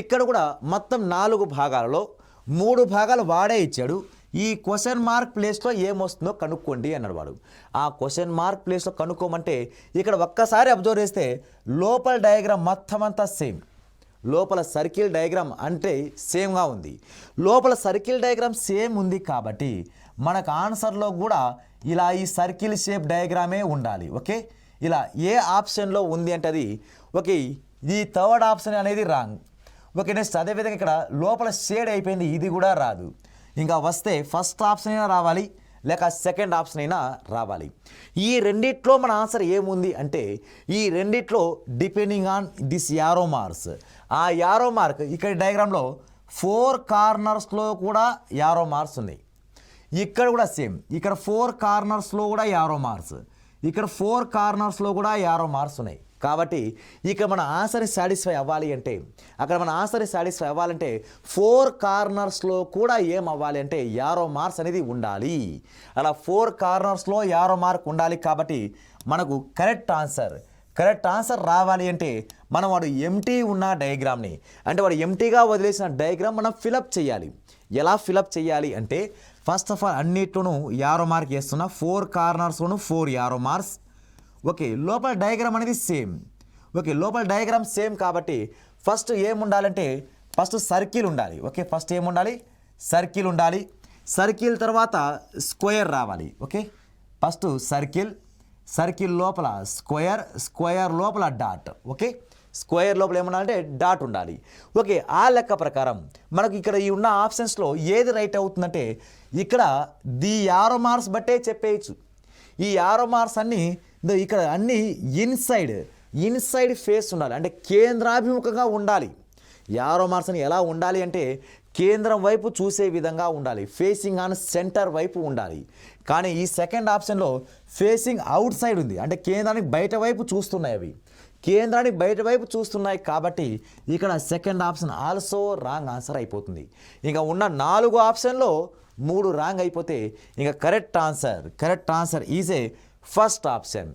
ఇక్కడ కూడా మొత్తం నాలుగు భాగాలలో మూడు భాగాలు వాడే ఇచ్చాడు. ఈ క్వశ్చన్ మార్క్ ప్లేస్లో ఏమొస్తుందో కనుక్కోండి అన్నాడు వాడు. ఆ క్వశ్చన్ మార్క్ ప్లేస్లో కనుక్కోమంటే ఇక్కడ ఒక్కసారి అబ్జర్వ్ చేస్తే లోపల డయాగ్రామ్ మొత్తం అంతా సేమ్ లోపల సర్కిల్ డయాగ్రామ్ అంటే సేమ్గా ఉంది. లోపల సర్కిల్ డయాగ్రామ్ సేమ్ ఉంది కాబట్టి మనకు ఆన్సర్లో కూడా ఇలా ఈ సర్కిల్ షేప్ డయాగ్రామే ఉండాలి ఓకే ఇలా ఏ ఆప్షన్లో ఉంది అంటే అది ఓకే ఈ థర్డ్ ఆప్షన్ అనేది రాంగ్ ఓకే నెక్స్ట్ అదేవిధంగా ఇక్కడ లోపల షేడ్ అయిపోయింది. ఇది కూడా రాదు. ఇంకా వస్తే ఫస్ట్ ఆప్షన్ అయినా రావాలి లేక సెకండ్ ఆప్షన్ అయినా రావాలి. ఈ రెండిట్లో మన ఆన్సర్ ఏముంది అంటే ఈ రెండిట్లో depending on this arrow marks ఆ యారో మార్క్ ఇక్కడ డయాగ్రామ్లో ఫోర్ కార్నర్స్లో కూడా యారో మార్క్స్ ఉన్నాయి. ఇక్కడ కూడా సేమ్ ఇక్కడ ఫోర్ కార్నర్స్లో కూడా యారో మార్క్స్ ఇక్కడ ఫోర్ కార్నర్స్లో కూడా యారో మార్క్స్ ఉన్నాయి. కాబట్టి ఇక మన ఆన్సర్ సాటిస్ఫై అవ్వాలి అంటే అక్కడ మన ఆసరి సాటిస్ఫై అవ్వాలంటే ఫోర్ కార్నర్స్లో కూడా ఏం అవ్వాలి అంటే యారో మార్క్స్ అనేది ఉండాలి. అలా ఫోర్ కార్నర్స్లో యారో మార్క్ ఉండాలి కాబట్టి మనకు కరెక్ట్ ఆన్సర్ కరెక్ట్ ఆన్సర్ రావాలి అంటే మనం వాడు ఎంటీ ఉన్న డయాగ్రామ్ని అంటే వాడు ఎంటీగా వదిలేసిన డయాగ్రామ్ మనం ఫిలప్ చేయాలి. ఎలా ఫిలప్ చేయాలి అంటే ఫస్ట్ ఆఫ్ ఆల్ అన్నిట్లోనూ యారో మార్క్ వేస్తున్నా ఫోర్ కార్నర్స్లోనూ ఫోర్ యారో మార్క్స్ ఓకే లోపల డయాగ్రామ్ అనేది సేమ్. ఓకే లోపల డయాగ్రామ్ సేమ్ కాబట్టి ఫస్ట్ ఏముండాలంటే ఫస్ట్ సర్కిల్ ఉండాలి. ఓకే ఫస్ట్ ఏముండాలి? సర్కిల్ ఉండాలి. సర్కిల్ తర్వాత స్క్వేర్ రావాలి. ఓకే ఫస్ట్ సర్కిల్ సర్కిల్ లోపల స్క్వేర్ స్క్వేర్ లోపల డాట్. ఓకే స్క్వేర్ లోపల ఏమన్నాలంటే డాట్ ఉండాలి. ఓకే ఆ లెక్క ప్రకారం మనకు ఇక్కడ ఈ ఉన్న ఆప్షన్స్లో ఏది రైట్ అవుతుందంటే ఇక్కడ ది యారో మార్క్స్ బట్టే చెప్పేయచ్చు. ఈ యారో మార్క్స్ అన్నీ ఇక్కడ అన్నీ ఇన్సైడ్ ఇన్సైడ్ ఫేస్ ఉండాలి. అంటే కేంద్రాభిముఖంగా ఉండాలి. యారో మార్సన్ ఎలా ఉండాలి అంటే కేంద్రం వైపు చూసే విధంగా ఉండాలి. ఫేసింగ్ ఆన్ సెంటర్ వైపు ఉండాలి. కానీ ఈ సెకండ్ ఆప్షన్లో ఫేసింగ్ అవుట్ సైడ్ ఉంది. అంటే కేంద్రానికి బయట వైపు చూస్తున్నాయి అవి. కేంద్రానికి బయట వైపు చూస్తున్నాయి కాబట్టి ఇక్కడ second option also wrong answer అయిపోతుంది. ఇంకా ఉన్న నాలుగు ఆప్షన్లో మూడు రాంగ్ అయిపోతే ఇంకా correct answer correct answer is a first option.